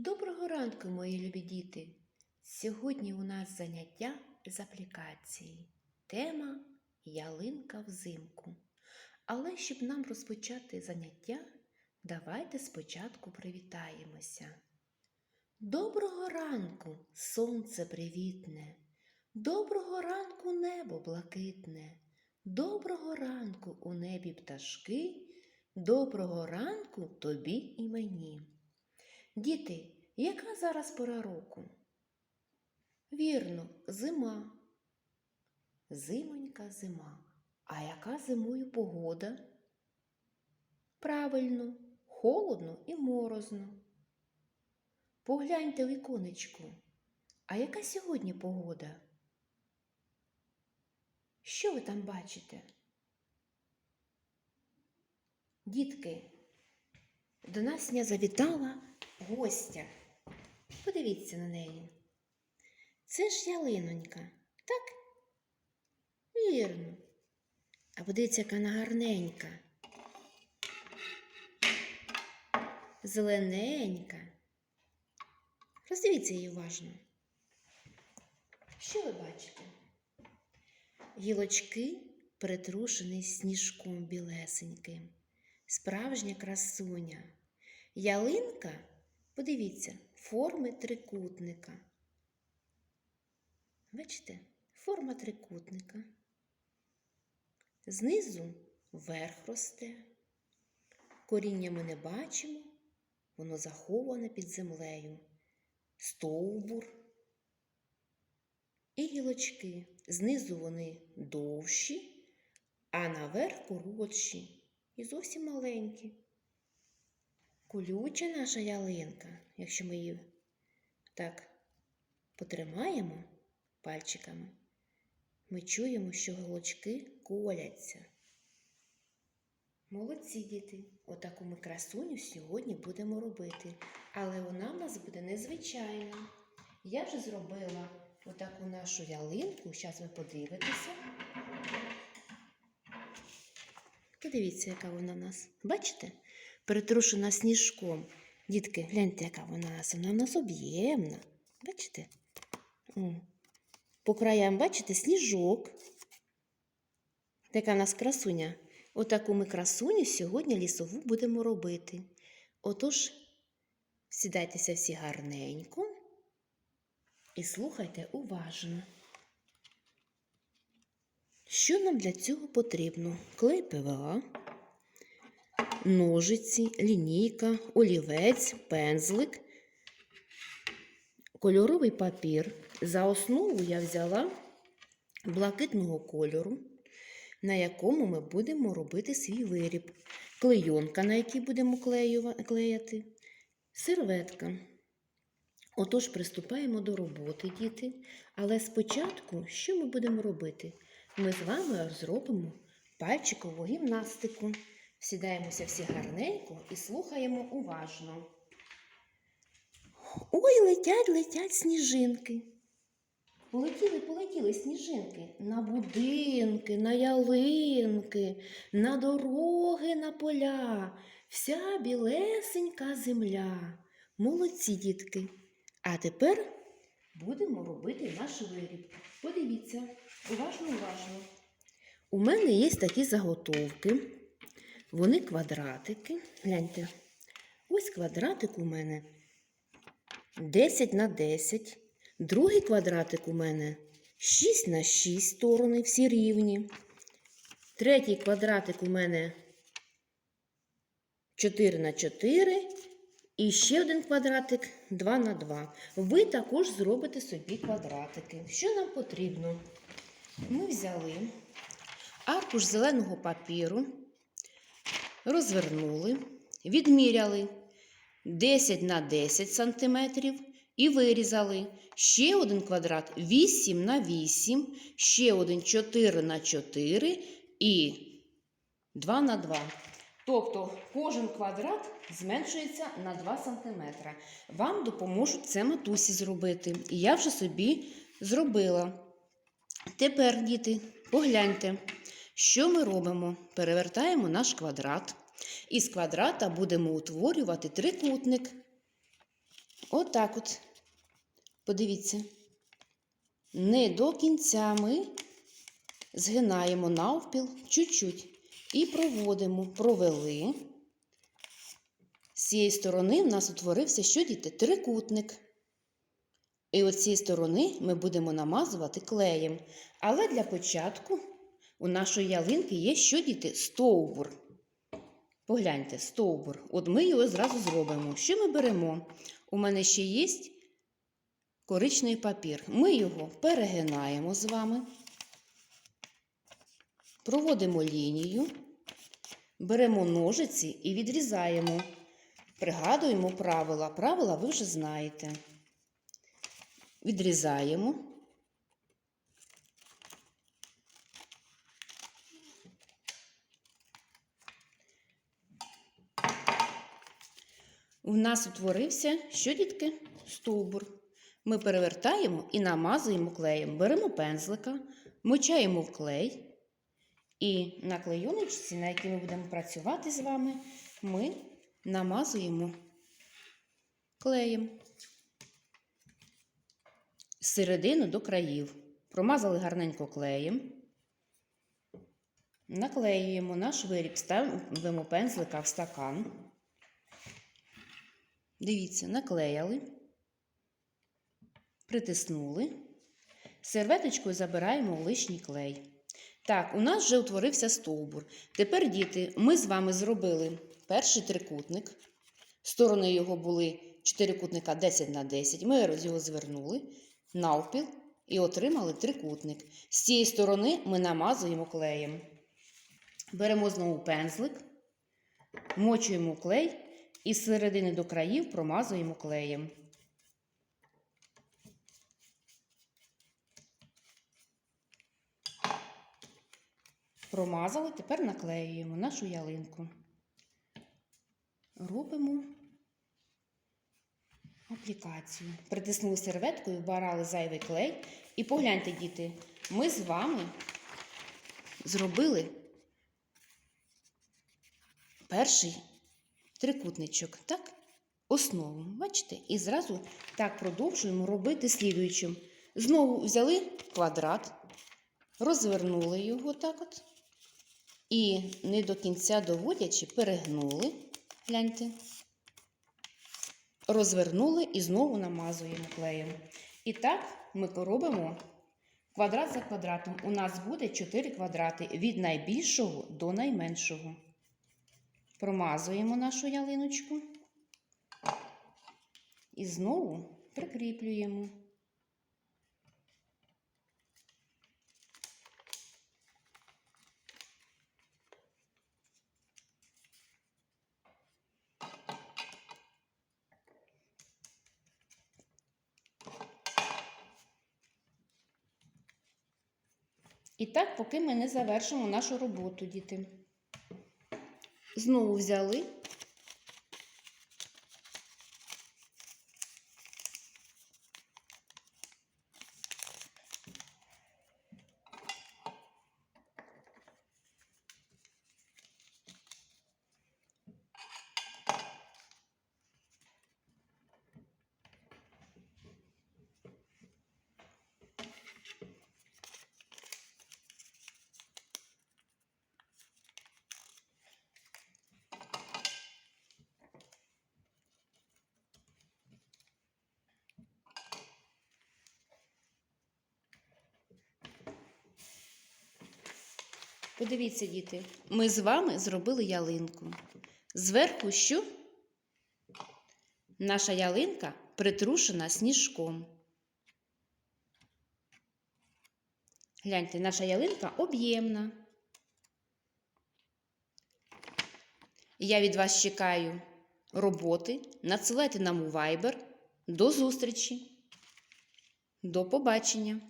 Доброго ранку, мої любі діти! Сьогодні у нас заняття з аплікації. Тема Ялинка взимку. Але щоб нам розпочати заняття, давайте спочатку привітаємося. Доброго ранку, сонце привітне! Доброго ранку небо блакитне! Доброго ранку у небі пташки! Доброго ранку тобі і мені! Діти, яка зараз пора року? Вірно, зима. Зимонька зима. А яка зимою погода? Правильно, холодно і морозно. Погляньте віконечку. А яка сьогодні погода? Що ви там бачите? Дітки, до нас сня завітала гостя. Подивіться на неї. Це ж ялинонька, так? Вірно. А подивіться, яка вона гарненька. Зелененька. Роздивіться її уважно. Що ви бачите? Гілочки притрушені сніжком білесеньким. Справжня красуня. Ялинка, подивіться, форми трикутника. Бачите, форма трикутника. Знизу вверх росте. Коріння ми не бачимо, воно заховане під землею. Стовбур. І гілочки. Знизу вони довші, а наверх коротші і зовсім маленькі. Колюча наша ялинка, якщо ми її так потримаємо пальчиками, ми чуємо, що голочки коляться. Молодці діти, отаку ми красуню сьогодні будемо робити, але вона в нас буде незвичайна. Я вже зробила отаку нашу ялинку, зараз ви подивитеся. Подивіться, яка вона в нас. Бачите? Притрушена сніжком. Дітки, гляньте, яка вона нас. Вона в нас об'ємна. Бачите? О. По краям, бачите, сніжок. Така в нас красуня. Отаку ми красуню сьогодні лісову будемо робити. Отож, сідайтеся всі гарненько і слухайте уважно. Що нам для цього потрібно? Клей ПВА, ножиці, лінійка, олівець, пензлик, кольоровий папір. За основу я взяла блакитного кольору, на якому ми будемо робити свій виріб, клейонка, на якій будемо клеяти, серветка. Отож, приступаємо до роботи, діти. Але спочатку, що ми будемо робити? Ми з вами зробимо пальчикову гімнастику. Сідаємося всі гарненько і слухаємо уважно. Ой, летять, летять сніжинки. Полетіли, полетіли сніжинки на будинки, на ялинки, на дороги, на поля, вся білесенька земля. Молодці, дітки. А тепер будемо робити наш виріб. Подивіться, уважно, уважно. У мене є такі заготовки. Вони квадратики. Гляньте. Ось квадратик у мене 10 на 10. Другий квадратик у мене 6 на 6 сторони, всі рівні. Третій квадратик у мене 4 на 4. І ще один квадратик 2 на 2. Ви також зробите собі квадратики. Що нам потрібно? Ми взяли аркуш зеленого папіру, розвернули, відміряли 10 на 10 сантиметрів і вирізали ще один квадрат 8 на 8, ще один 4 на 4 і 2 на 2. Тобто кожен квадрат зменшується на 2 см. Вам допоможуть це матусі зробити. І я вже собі зробила. Тепер, діти, погляньте, що ми робимо? Перевертаємо наш квадрат. Із квадрата будемо утворювати трикутник. Отак от. Подивіться. Не до кінця ми згинаємо навпіл чуть-чуть і проводимо, провели. З цієї сторони в нас утворився що діти? Трикутник. І от цієї сторони ми будемо намазувати клеєм. Але для початку у нашої ялинки є що діти? Стовбур. Погляньте, стовбур. От ми його зразу зробимо. Що ми беремо? У мене ще є коричневий папір. Ми його перегинаємо з вами, проводимо лінію, беремо ножиці і відрізаємо. Пригадуємо правила. Правила ви вже знаєте. Відрізаємо. У нас утворився що, дітки? Стовбур. Ми перевертаємо і намазуємо клеєм. Беремо пензлика, мочаємо в клей. І на клейоночці, на якій ми будемо працювати з вами, ми намазуємо клеєм з середини до країв. Промазали гарненько клеєм. Наклеюємо наш виріб, ставимо пензлика в стакан. Дивіться, наклеяли, притиснули. Серветочкою забираємо лишній клей. Так, у нас вже утворився стовбур. Тепер, діти, ми з вами зробили перший трикутник. Сторони його були чотирикутника 10 на 10. Ми його звернули навпіл і отримали трикутник. З цієї сторони ми намазуємо клеєм. Беремо знову пензлик, мочуємо клей і з середини до країв промазуємо клеєм. Промазали, тепер наклеюємо нашу ялинку. Робимо аплікацію. Притиснули серветкою, вбирали зайвий клей. І погляньте, діти, ми з вами зробили перший трикутничок, так? Основу, бачите? І зразу так продовжуємо робити слідуючим. Знову взяли квадрат, розвернули його так от. І не до кінця доводячи, перегнули, гляньте, розвернули і знову намазуємо клеєм. І так ми робимо квадрат за квадратом. У нас буде 4 квадрати від найбільшого до найменшого. Промазуємо нашу ялиночку і знову прикріплюємо. І так, поки ми не завершимо нашу роботу, діти. Знову взяли. Подивіться, діти, ми з вами зробили ялинку. Зверху що? Наша ялинка притрушена сніжком. Гляньте, наша ялинка об'ємна. Я від вас чекаю роботи. Надсилайте нам у Viber. До зустрічі. До побачення!